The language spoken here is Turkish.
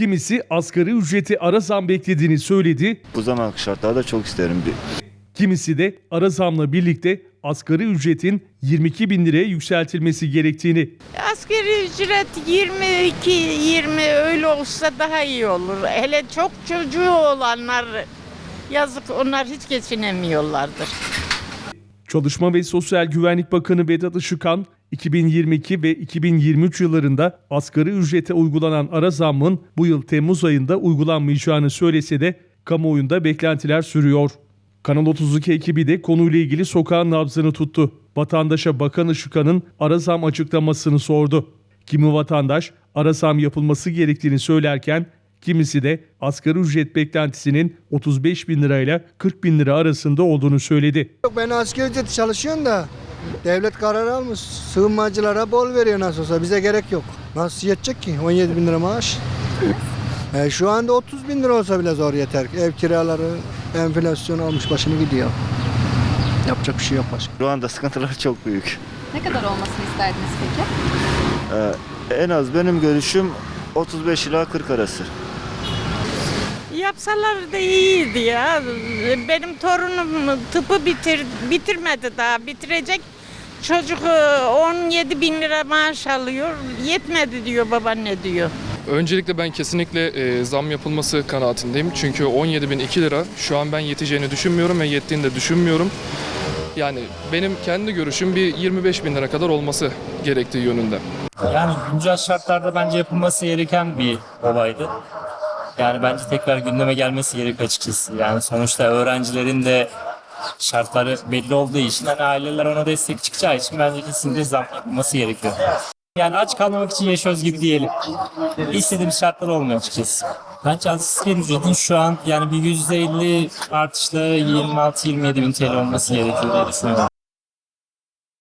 Kimisi asgari ücreti ara zam beklediğini söyledi, Bu zamanki şartlarda çok isterim. Bir, kimisi de ara zamla birlikte asgari ücretin 22 bin liraya yükseltilmesi gerektiğini Asgari ücret 22 20 öyle olsa daha iyi olur. Hele çok çocuğu olanlar yazık onlar hiç geçinemiyorlardır. Çalışma ve Sosyal Güvenlik Bakanı Vedat Işıkhan, 2022 ve 2023 yıllarında asgari ücrete uygulanan ara zammın bu yıl Temmuz ayında uygulanmayacağını söylese de kamuoyunda beklentiler sürüyor. Kanal 32 ekibi de konuyla ilgili sokağın nabzını tuttu. Vatandaşa Bakan Işıkhan'ın ara zam açıklamasını sordu. Kimi vatandaş ara zam yapılması gerektiğini söylerken kimisi de asgari ücret beklentisinin 35 bin lirayla 40 bin lira arasında olduğunu söyledi. Yok ben asgari ücreti çalışıyorum da devlet karar almış. Sığınmacılara bol veriyor nasıl olsa bize gerek yok. Nasıl yetecek ki 17 bin lira maaş? E, şu anda 30 bin lira olsa bile zor yeter. Ev kiraları enflasyon almış başını gidiyor. Yapacak bir şey yok başka. şu anda sıkıntılar çok büyük. Ne kadar olmasını isterdiniz peki? Ee, en az benim görüşüm 35 ila 40 arası. Yapsalar da iyiydi ya. Benim torunum tıpı bitir, bitirmedi daha bitirecek. Çocuk e, 17 bin lira maaş alıyor. Yetmedi diyor babaanne diyor. Öncelikle ben kesinlikle e, zam yapılması kanaatindeyim. Çünkü 17.002 lira şu an ben yeteceğini düşünmüyorum ve yettiğini de düşünmüyorum. Yani benim kendi görüşüm bir 25 bin lira kadar olması gerektiği yönünde. Yani güncel şartlarda bence yapılması gereken bir olaydı. Yani bence tekrar gündeme gelmesi gerekiyor açıkçası. Yani sonuçta öğrencilerin de şartları belli olduğu için hani aileler ona destek çıkacağı için bence kesinlikle zam yapılması gerekiyor. Yani aç kalmamak için yaşıyoruz gibi diyelim. İstediğimiz şartlar olmuyor açıkçası. Bence asgari ücretin şu an yani bir %50 artışla 26-27 bin TL olması gerekiyor diye düşünüyorum.